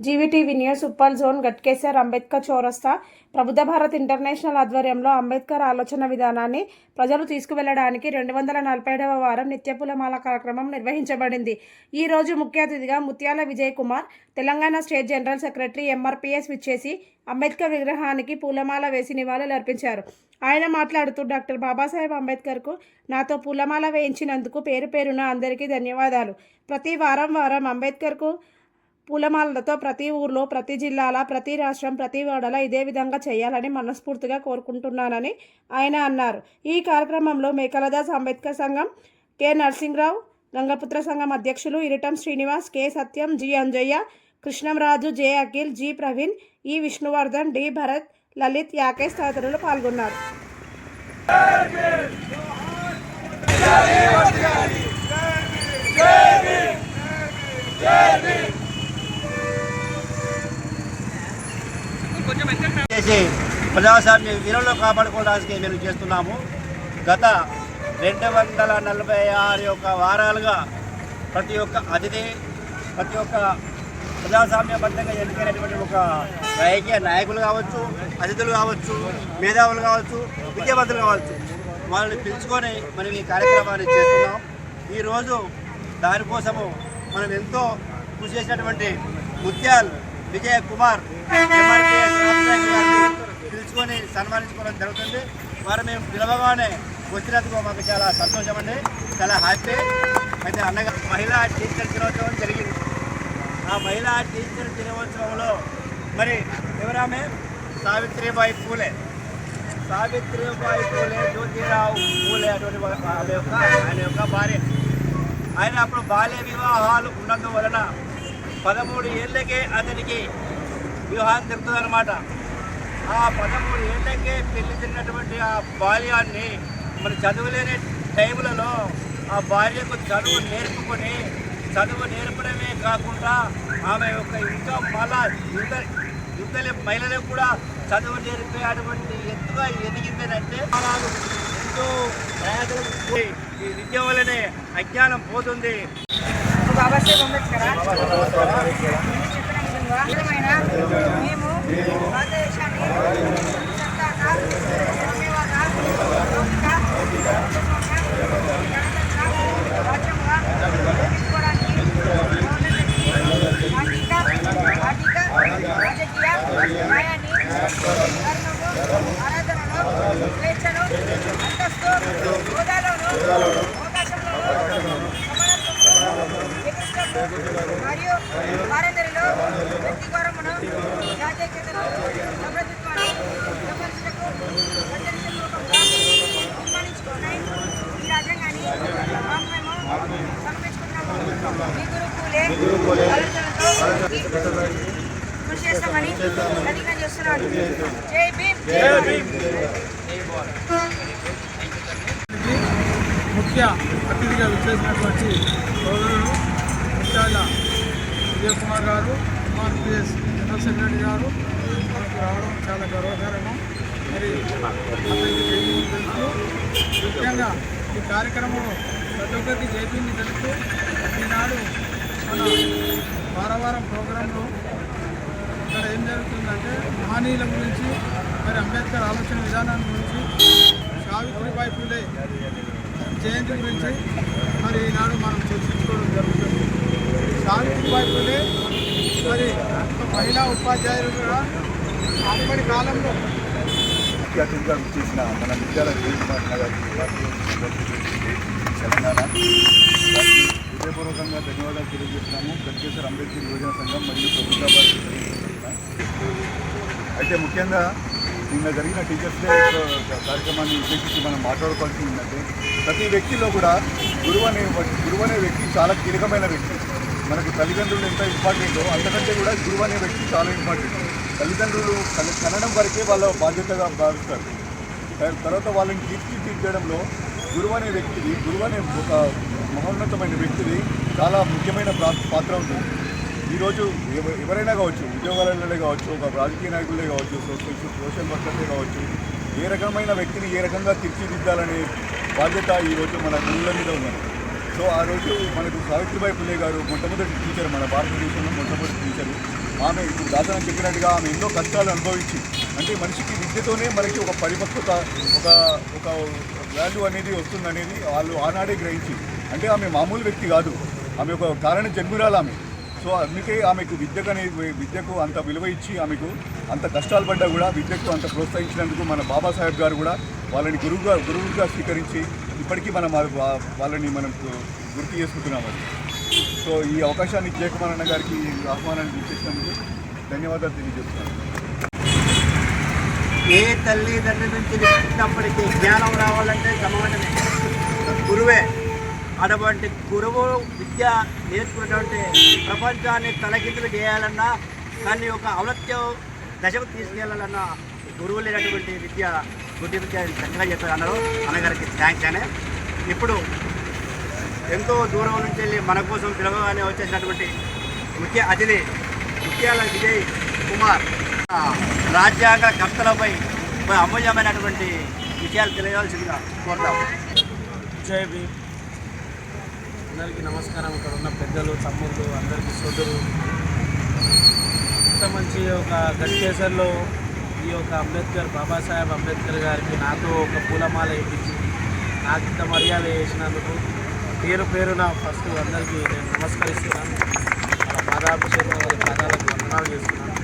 GVTV news Uppal zone Ghatkesar Ambedkar చౌరస్తా Prabuddha Bharat international ఆధ్వర్యంలో అంబేద్కర్ ఆలోచన విధానాన్ని ప్రజలు తీసుకువెళ్ళడానికి రెండు వందల నలభై ఏడవ వారం నిత్యపులమాల కార్యక్రమం నిర్వహించబడింది. ఈ రోజు ముఖ్య అతిథిగా Mutyala Vijay Kumar Telangana state general secretary MRPS విచ్చేసి అంబేద్కర్ విగ్రహానికి పూలమాల వేసి నివాళులు అర్పించారు. ఆయన మాట్లాడుతూ డాక్టర్ బాబాసాహెబ్ అంబేద్కర్కు నాతో పూలమాల వేయించినందుకు పేరు పేరున అందరికీ ధన్యవాదాలు. ప్రతి వారం వారం అంబేద్కర్కు పూలమాలలతో ప్రతి ఊర్లో ప్రతి జిల్లాల ప్రతి రాష్ట్రం ప్రతి వాడల ఇదే విధంగా చేయాలని మనస్ఫూర్తిగా కోరుకుంటున్నానని ఆయన అన్నారు. ఈ కార్యక్రమంలో మేకలదాస్ అంబేద్కర్ సంఘం కె. నరసింహరావు గంగపుత్ర సంఘం అధ్యక్షులు Iritam Srinivas K. Satyam G. Anjaiah Krishnamraju J. Akhil G. Praveen ఈ విష్ణువర్ధన్ డి. భరత్ లలిత్ యాకేష్ తదితరులు పాల్గొన్నారు. చేసి ప్రజాస్వామ్య విలువలు కాపాడుకోవడానికి మేము చేస్తున్నాము. గత రెండు వందల నలభై ఆరు యొక్క వారాలుగా ప్రతి ఒక్క అతిథి ప్రతి ఒక్క ప్రజాస్వామ్యబద్ధంగా ఎన్నికైనటువంటి ఒక రాజకీయ నాయకులు కావచ్చు అతిథులు కావచ్చు మేధావులు కావచ్చు విద్యావంతులు కావచ్చు వాళ్ళని పిలుచుకొని మనం ఈ కార్యక్రమాన్ని చేస్తున్నాం. ఈరోజు దానికోసము మనం ఎంతో కృషి చేసినటువంటి ముత్యాల్ విజయ కుమార్ ఎంఆర్పిఎస్ పిలుచుకొని సన్మానించుకోవడం జరుగుతుంది. వారు మేము పిలవగానే వచ్చినందుకు మాకు చాలా సంతోషం అండి చాలా హ్యాపీ. అయితే అన్నగా మహిళా టీచర్ దినోత్సవం జరిగింది. ఆ మహిళా టీచర్ దినోత్సవంలో మరి ఎవరామె? సావిత్రిబాయి పూలే. సావిత్రిబాయి పూలే జ్యోతిరావు పూలే అటువంటి ఆమె యొక్క ఆయన యొక్క భార్య. ఆయన అప్పుడు బాల్య వివాహాలు ఉన్నందువలన పదమూడు ఏళ్ళకే అతనికి వివాహం జరుగుతుందన్నమాట. ఆ పదమూడు ఏళ్ళకే పెళ్ళి తిన్నటువంటి ఆ బాల్యాన్ని మరి చదువులేని టైములలో ఆ భార్యకు చదువు నేర్పుకొని చదువు నేర్పడమే కాకుండా ఆమె యొక్క ఇంకా మళ్ళా యుద్ధ యుద్ధలే మహిళలకు కూడా చదువు నేర్పే అటువంటి ఎత్తుగా ఎదిగిందనంటే ఎంతో ప్రయాసలు ఈ విద్య వల్లనే అజ్ఞానం పోతుంది. బాబాసాహెబ్ అంబేద్కర్ మేము భారతదేశాన్ని కృషి చేస్తామని ప్రతిజ్ఞ చేస్తున్నాను జై భీమ్ ముఖ్య అతిథిగా విచ్చేసినటువంటి సోదరులు ముఖ్యాల విజయ్ కుమార్ గారు కుమార్ పిఎస్ జనరల్ సెక్రటరీ గారు మనకు రావడం చాలా గర్వకారణం. మరి ముఖ్యంగా ఈ కార్యక్రమంలో ప్రతి ఒక్కరికి జైపీని తెలుపుతూ ఈనాడు మన వారం ప్రోగ్రాంలో ఇక్కడ ఏం జరుగుతుందంటే మహనీయుల గురించి మరి అంబేద్కర్ ఆలోచన విధానం గురించి సావిత్రిబాయి పూలే జయంతి గురించి మరి ఈనాడు మనం చర్చించుకోవడం జరుగుతుంది. సావిత్రిబాయి పూలే మరి మహిళా ఉపాధ్యాయులుగా అప్పటి కాలంలో చేసిన మన విద్యాలయ జయకుమార్ గారికి తెలంగాణ వారికి హృదయపూర్వకంగా ధన్యవాదాలు తెలియజేస్తున్నాము. గట్కేశ్వర అంబేద్కర్ యువజన సంఘం మరియు ప్రభుత్వాబాద్ అయితే ముఖ్యంగా నిన్న జరిగిన టీచర్స్ డే కార్యక్రమాన్ని ఉద్దేశించి మనం మాట్లాడుకోవాల్సి ఉందంటే ప్రతి వ్యక్తిలో కూడా గురువు అనే గురువు అనే వ్యక్తి చాలా కీలకమైన వ్యక్తి. మనకు తల్లిదండ్రులు ఎంత ఇంపార్టెంటో అంతకంటే కూడా గురువు అనే వ్యక్తి చాలా ఇంపార్టెంట్. తల్లిదండ్రులు కన- కనడం వరకే వాళ్ళ బాధ్యతగా భావిస్తారు. తర్వాత వాళ్ళని తీర్చిదిద్దడంలో గురువు అనే వ్యక్తిని గురువు అనే ఒక మహోన్నతమైన వ్యక్తిది. చాలా ముఖ్యమైన పాత్ర ఉంటుంది ఈరోజు ఎవరైనా కావచ్చు ఉద్యోగాలలో కావచ్చు ఒక రాజకీయ నాయకులే కావచ్చు సోషల్ సోషల్ వర్కర్లే కావచ్చు ఏ రకమైన వ్యక్తిని ఏ రకంగా తీర్చిదిద్దాలనే బాధ్యత ఈరోజు మన గుళ్ళ మీద ఉన్నది. సో ఆ రోజు మనకు సావిత్రిబాయి పుల్లే గారు మొట్టమొదటి టీచర్ మన భారతదేశంలో మొట్టమొదటి టీచరు. ఆమె ఇప్పుడు దాదాపు చెప్పినట్టుగా ఆమె ఎన్నో కష్టాలు అనుభవించి అంటే మనిషికి విద్యతోనే మనకి ఒక పరిపక్వత ఒక ఒక వాల్యూ అనేది వస్తుందనేది వాళ్ళు ఆనాడే గ్రహించి అంటే ఆమె మామూలు వ్యక్తి కాదు. ఆమె ఒక కారణ జన్మురాలు ఆమె. సో అందుకే ఆమెకు విద్యకు అనేది విద్యకు అంత విలువ ఇచ్చి ఆమెకు అంత కష్టాలు పడ్డా కూడా విద్యకు అంత ప్రోత్సహించినందుకు మన బాబాసాహెబ్ గారు కూడా వాళ్ళని గురువుగా గురువుగా స్వీకరించి ఇప్పటికీ మనం వాళ్ళని మనం గుర్తు చేసుకుంటున్నాం అది. సో ఈ అవకాశాన్ని జయకుమార్ అన్న గారికి ఆహ్వానాన్ని ఇచ్చేసినందుకు ధన్యవాదాలు తెలియజేస్తున్నాను. ఏ తల్లిదండ్రుల నుంచి పుట్టినప్పటికీ జ్ఞానం రావాలంటే సమానమే గురువే. అటువంటి గురువు విద్య నేర్చుకున్నటువంటి ప్రపంచాన్ని తలకిందులు చేయాలన్నా దాన్ని ఒక అవలత్య దశకు తీసుకెళ్ళాలన్నా గురువు లేనటువంటి విద్య గుడ్డి విద్య చక్కగా చెప్పారు అన్నారు. అన్నగారికి థ్యాంక్స్ అనే. ఇప్పుడు ఎంతో దూరం నుంచి వెళ్ళి మన కోసం పిలవగానే వచ్చేసినటువంటి ముఖ్య అతిథి ముఖ్యాల విజయ్ కుమార్. రాజ్యాంగ కర్తలపై అమూల్యమైనటువంటి విషయాలు తెలియవలసిందిగా కోరుతాం. జై భీమ్. అందరికీ నమస్కారం. ఇక్కడ ఉన్న పెద్దలు తమ్ముళ్ళు అందరికీ సోదరు ఇంత మంచి ఒక గట్కేసర్లో ఈ యొక్క అంబేద్కర్ బాబాసాహెబ్ అంబేద్కర్ గారికి నాతో ఒక పూలమాల వేయించి నాకు ఇంత మర్యాద చేసినందుకు పేరు పేరున ఫస్ట్ అందరికీ నేను నమస్కరిస్తున్నాను. వాళ్ళ పాదాభిషేకం వారి పాదాలకు వందనాలు చేస్తున్నాను.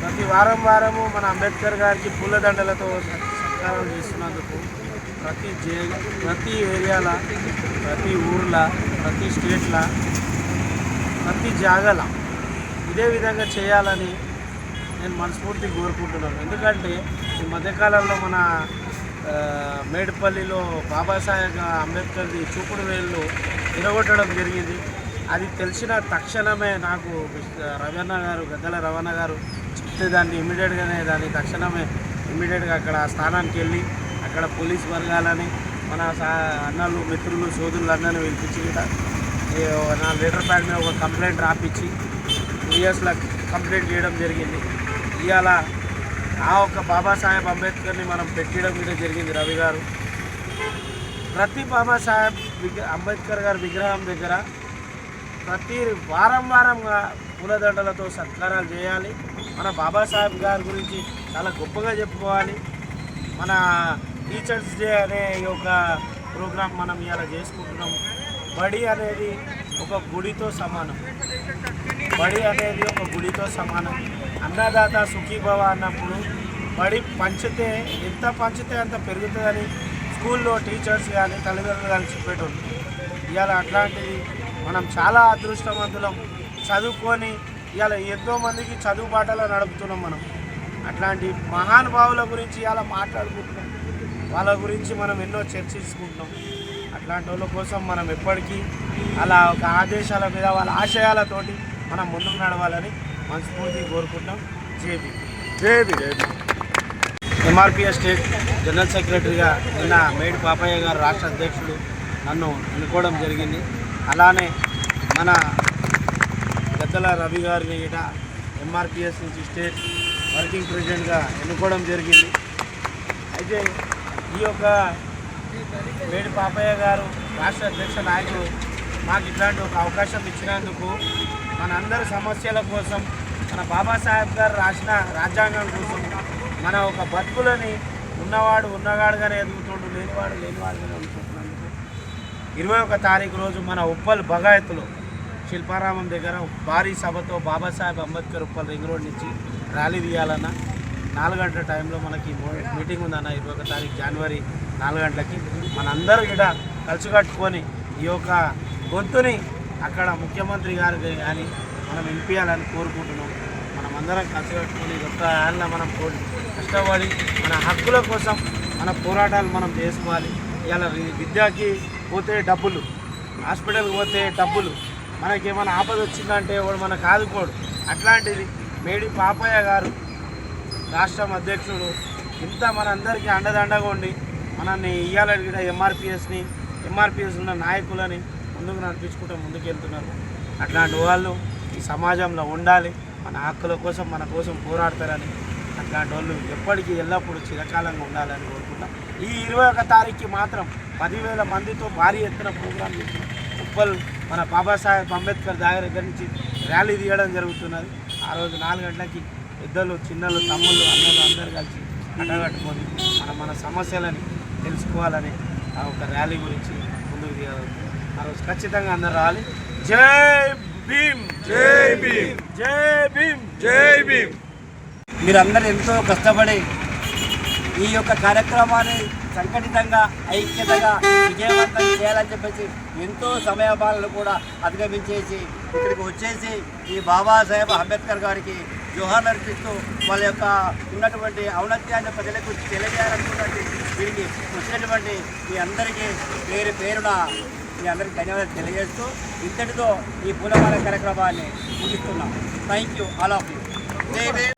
ప్రతి వారం వారము మన అంబేద్కర్ గారికి పూలదండలతో సత్కారం చేస్తున్నందుకు ప్రతి జే ప్రతి ఏరియాల ప్రతి ఊర్ల ప్రతి స్టేట్ల ప్రతి జాగల ఇదే విధంగా చేయాలని నేను మనస్ఫూర్తి కోరుకుంటున్నాను. ఎందుకంటే ఈ మధ్యకాలంలో మన మేడిపల్లిలో బాబాసాహెబ్ అంబేద్కర్ది చూపుడు వేళ్ళు తిరగొట్టడం జరిగింది. అది తెలిసిన తక్షణమే నాకు రవణ గారు గద్దల రవణ గారు చెప్తే దాన్ని ఇమ్మీడియట్గానే దాన్ని తక్షణమే ఇమ్మీడియట్గా అక్కడ స్థానానికి వెళ్ళి అక్కడ పోలీస్ వర్గాలని మన సా అన్నలు మిత్రులు సోదరులు అందరినీ పిలిపించి కూడా నా లెటర్ ప్యాడ్ మీద ఒక కంప్లైంట్ రాపిచ్చి ఇయర్స్లో కంప్లైంట్ చేయడం జరిగింది. ఇవాళ ఆ ఒక్క బాబాసాహెబ్ అంబేద్కర్ని మనం పెట్టడం కూడా జరిగింది రవి గారు. ప్రతి బాబాసాహెబ్ అంబేద్కర్ గారి విగ్రహం దగ్గర ప్రతి వారం వారంగా పూలదండలతో సత్కారాలు చేయాలి. మన బాబాసాహెబ్ గారి గురించి చాలా గొప్పగా చెప్పుకోవాలి. మన టీచర్స్ డే అనే ఒక ప్రోగ్రాం మనం ఇలా చేసుకుంటున్నాం బడి అనేది ఒక గుడితో సమానం. బడి అనేది ఒక గుడితో సమానం. అన్నదాత సుఖీభవ అన్నప్పుడు బడి పంచితే ఎంత పంచితే అంత పెరుగుతుందని స్కూల్లో టీచర్స్ కానీ తల్లిదండ్రులు కానీ చెప్పేటోళ్ళు. ఇవాళ అట్లాంటిది మనం చాలా అదృష్టవంతులం. చదువుకొని ఇవాళ ఎంతోమందికి చదువు బాటలో నడుపుతున్నాం మనం. అట్లాంటి మహానుభావుల గురించి ఇలా మాట్లాడుకుంటున్నాం. వాళ్ళ గురించి మనం ఎన్నో చర్చించుకుంటున్నాం. అట్లాంటి వాళ్ళ కోసం మనం ఎప్పటికీ అలా ఒక ఆదేశాల మీద వాళ్ళ ఆశయాలతోటి మనం ముందుకు నడవాలని మనస్ఫూర్తి కోరుకుంటాం JB JB JB MRPS state general సెక్రటరీగా నిన్న మేడి పాపయ్య గారు రాష్ట్ర అధ్యక్షుడు నన్ను ఎన్నుకోవడం జరిగింది. అలానే మన గద్దల రవి గారిని ఇట ఎంఆర్పిఎస్ నుంచి స్టేట్ వర్కింగ్ ప్రెసిడెంట్గా ఎన్నుకోవడం జరిగింది. అయితే ఈ యొక్క మేడి పాపయ్య గారు రాష్ట్ర అధ్యక్ష నాయకుడు మాకు ఇట్లాంటి ఒక అవకాశం ఇచ్చినందుకు మనందరి సమస్యల కోసం మన బాబాసాహెబ్ గారు రాసిన రాజ్యాంగం కోసం మన ఒక బతుకులని ఉన్నవాడు ఉన్నవాడుగానే ఎదుగుతుండు లేనివాడు లేనివాడుగానే ఎదుగుతున్నందుకు ఇరవై ఒక తారీఖు రోజు మన ఉప్పల్ బగాయత్లో శిల్పారామం దగ్గర భారీ సభతో బాబాసాహెబ్ అంబేద్కర్ ఉప్పల్ రింగ్ రోడ్ నుంచి ర్యాలీ తీయాలన్న నాలుగు గంటల టైంలో మనకి మీటింగ్ ఉందన్న ఇరవై ఒక తారీఖు జనవరి నాలుగు గంటలకి. మనందరూ ఇక్కడ కలుసుకట్టుకొని ఈ యొక్క గొంతుని అక్కడ ముఖ్యమంత్రి గారు కానీ మనం వినిపించాలని కోరుకుంటున్నాం. మనం అందరం కలిసి కట్టుకొని ఈ ఏళ్ళ మనం పో- కష్టపడి మన హక్కుల కోసం మన పోరాటాలు మనం చేసుకోవాలి. ఇలా విద్యకి పోతే డబ్బులు హాస్పిటల్కి పోతే డబ్బులు మనకి ఏమైనా ఆపద వచ్చిందంటే వాడు మనకు ఆదుకోడు. అట్లాంటిది మేడి పాపయ్య గారు రాష్ట్రం అధ్యక్షుడు ఇంత మనందరికీ అండదండగా ఉండి మనల్ని ఇయ్యాలని కూడా ఎంఆర్పిఎస్ని ఎంఆర్పిఎస్ ఉన్న నాయకులని ముందుకు నడిపించుకుంటూ ముందుకెళ్తున్నారు. అట్లాంటి వాళ్ళు ఈ సమాజంలో ఉండాలి మన హక్కుల కోసం మన కోసం పోరాడతారని అట్లాంటి వాళ్ళు ఎప్పటికీ ఎల్లప్పుడూ చిరకాలంగా ఉండాలని కోరుకుంటాం ఈ ఇరవై ఒక తారీఖుకి మాత్రం పదివేల మందితో భారీ ఎత్తున ప్రోగ్రాం చేసి ఉప్పల్ మన బాబాసాహెబ్ అంబేద్కర్ దగ్గర దగ్గర నుంచి ర్యాలీ తీయడం జరుగుతున్నది. ఆ రోజు నాలుగు గంటలకి పెద్దలు చిన్నలు తమ్ముళ్ళు అన్నలు అందరు కలిసి అడ్డగట్టుకొని మన మన సమస్యలని తెలుసుకోవాలని ఆ ఒక ర్యాలీ గురించి ముందుకు తీయగలుగుతాం ఆ రోజు ఖచ్చితంగా అందరు రావాలి. జై భీమ్! జై భీమ్! జై భీమ్! జై భీమ్! మీరందరూ ఎంతో కష్టపడి ఈ యొక్క కార్యక్రమాన్ని సంఘటితంగా ఐక్యతగా విజయవంతం చేయాలని చెప్పేసి ఎంతో సమయపాలను కూడా అధిగమించేసి ఇక్కడికి వచ్చేసి ఈ బాబాసాహెబ్ అంబేద్కర్ గారికి జోహార్ అర్పిస్తూ వాళ్ళ యొక్క ఉన్నటువంటి ఔన్నత్యాన్ని ప్రజలకు తెలియజేయాలనుకున్నటువంటి వీరికి వచ్చినటువంటి మీ అందరికీ పేరు పేరున మీ అందరికీ ధన్యవాదాలు తెలియజేస్తూ ఇంతటితో ఈ పూలమాల కార్యక్రమాన్ని ముగిస్తున్నాం. Thank you all of you